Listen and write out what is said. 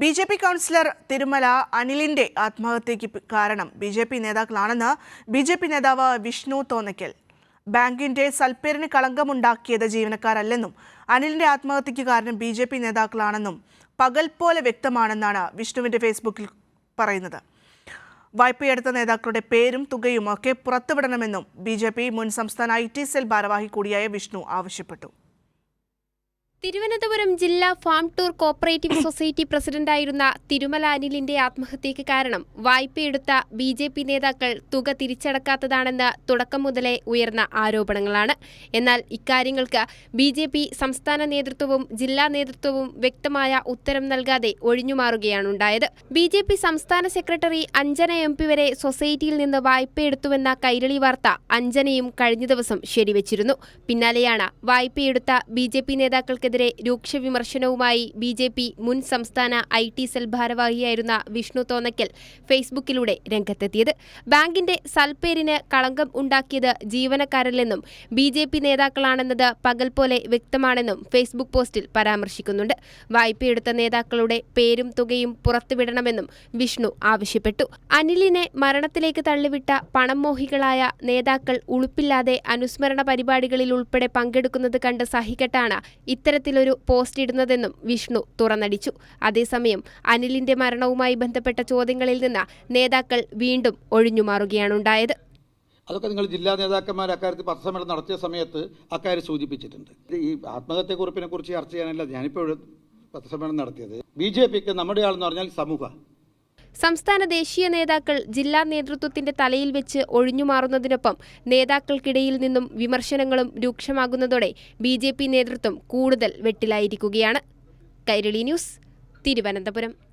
B J P councillor Thirumala അനിലിന്റെ ആത്മഹത്യയ്ക്ക് കാരണം B J P നേതാക്കളാണെന്ന് ബി ജെ പി നേതാവ് വിഷ്ണു തോന്നയ്ക്കൽ. ബാങ്കിന്റെ സൽപ്പേരിന് കളങ്കമുണ്ടാക്കിയത് ജീവനക്കാരല്ലെന്നും അനിലിന്റെ ആത്മഹത്യയ്ക്ക് കാരണം ബി ജെ പി നേതാക്കളാണെന്നും പകൽ പോലെ വ്യക്തമാണെന്നാണ് വിഷ്ണുവിന്റെ ഫേസ്ബുക്കിൽ പറയുന്നത്. വായ്പയെടുത്ത നേതാക്കളുടെ പേരും തുകയും ഒക്കെ പുറത്തുവിടണമെന്നും ബി ജെ പി മുൻ സംസ്ഥാന ഐ ടി സെൽ ഭാരവാഹി കൂടിയായ വിഷ്ണു ആവശ്യപ്പെട്ടു. തിരുവനന്തപുരം ജില്ലാ ഫാം ടൂർ കോപ്പറേറ്റീവ് സൊസൈറ്റി പ്രസിഡന്റായിരുന്ന തിരുമല അനിലിന്റെ ആത്മഹത്യയ്ക്ക് കാരണം വായ്പയെടുത്ത ബി ജെ പി നേതാക്കൾ തുക തിരിച്ചടക്കാത്തതാണെന്ന് തുടക്കം മുതലേ ഉയർന്ന ആരോപണങ്ങളാണ്. എന്നാൽ ഇക്കാര്യങ്ങൾക്ക് ബി ജെ പി സംസ്ഥാന നേതൃത്വവും ജില്ലാ നേതൃത്വവും വ്യക്തമായ ഉത്തരം നൽകാതെ ഒഴിഞ്ഞുമാറുകയാണുണ്ടായത്. ബി ജെ പി സംസ്ഥാന സെക്രട്ടറി അഞ്ജന എം പി വരെ സൊസൈറ്റിയിൽ നിന്ന് വായ്പയെടുത്തുവെന്ന കൈരളി വാർത്ത അഞ്ജനയും കഴിഞ്ഞ ദിവസം ശരിവച്ചിരുന്നു. പിന്നാലെയാണ് വായ്പയെടുത്ത ബി ജെ പി രൂക്ഷ വിമർശനവുമായി ബി ജെ പി മുൻ സംസ്ഥാന ഐ ടി സെൽ ഭാരവാഹിയായിരുന്ന വിഷ്ണു തോന്നയ്ക്കൽ ഫേസ്ബുക്കിലൂടെ രംഗത്തെത്തിയത്. ബാങ്കിന്റെ സൽപ്പേരിന് കളങ്കം ഉണ്ടാക്കിയത് ജീവനക്കാരല്ലെന്നും ബി ജെ പി നേതാക്കളാണെന്നത് പകൽ പോലെ വ്യക്തമാണെന്നും ഫേസ്ബുക്ക് പോസ്റ്റിൽ പരാമർശിക്കുന്നുണ്ട്. വായ്പയെടുത്ത നേതാക്കളുടെ പേരും തുകയും പുറത്തുവിടണമെന്നും വിഷ്ണു ആവശ്യപ്പെട്ടു. അനിലിനെ മരണത്തിലേക്ക് തള്ളിവിട്ട പണം മോഹികളായ നേതാക്കൾ ഉളുപ്പില്ലാതെ അനുസ്മരണ പരിപാടികളിൽ ഉൾപ്പെടെ പങ്കെടുക്കുന്നത് കണ്ട് സഹികെട്ടാണ് ഇത്തരത്തിലൊരു പോസ്റ്റ് ഇടുന്നതെന്നും വിഷ്ണു തുറന്നടിച്ചു. അതേസമയം അനിലിന്റെ മരണവുമായി ബന്ധപ്പെട്ട ചോദ്യങ്ങളിൽ നിന്ന് നേതാക്കൾ വീണ്ടും ഒഴിഞ്ഞുമാറുകയാണുണ്ടായത്. അതൊക്കെ നിങ്ങൾ ജില്ലാ നേതാക്കന്മാർ അക്കാര്യത്തിൽ പത്രസമ്മേളനം നടത്തിയ സമയത്ത് അക്കാര്യം സൂചിപ്പിച്ചിട്ടുണ്ട്. ഈ ആത്മഹത്യക്കുറിപ്പിനെ കുറിച്ച് ചർച്ച ചെയ്യാനല്ല ഞാനിപ്പോൾ പത്രസമ്മേളനം നടത്തിയത്. ബി ജെ പിക്ക് നമ്മുടെ ആളെന്ന് പറഞ്ഞാൽ സമൂഹ. സംസ്ഥാന ദേശീയ നേതാക്കൾ ജില്ലാ നേതൃത്വത്തിന്റെ തലയിൽ വെച്ച് ഒഴിഞ്ഞുമാറുന്നതിനൊപ്പം നേതാക്കൾക്കിടയിൽ നിന്നും വിമർശനങ്ങളും രൂക്ഷമാകുന്നതോടെ ബി നേതൃത്വം കൂടുതൽ വെട്ടിലായിരിക്കുകയാണ്. കൈരളി ന്യൂസ് തിരുവനന്തപുരം.